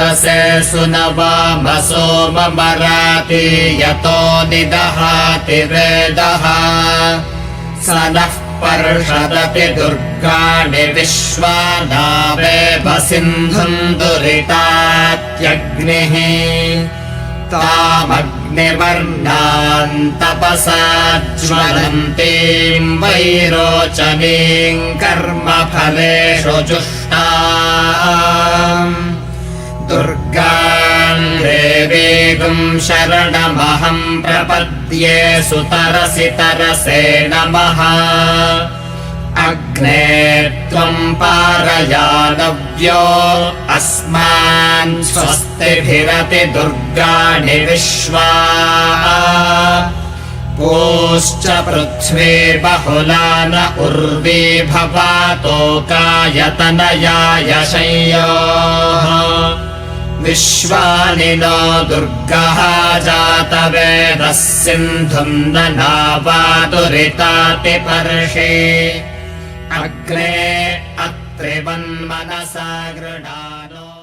वसे सुनवामसो ममराति यतो निदहाति वेदः। स नः पर्षदपि दुर्गाणि विश्वानावेव सिन्धुम् दुरितात्यग्निः। तामग्निवर्णान् तपसा ज्वलन्तीम् वैरोचनीम् कर्मफलेषु जुष्टा दुर्गाम् देवीगुम् शरणमहम् प्रपद्ये सुतरसि तरसे नमः। अग्ने त्वम् पारयानव्यो अस्मान् स्वस्तिभिरति दुर्गाणि विश्वा। पूश्च पृथ्वी बहुला न उर्वी भवातोकायतनयाय शय्योः विश्वानि नो दुर्गः जातवेदः सिन्धुम् न नावादुरिताति पर्षे। अग्रे अत्रिवन्मनसा गृणानो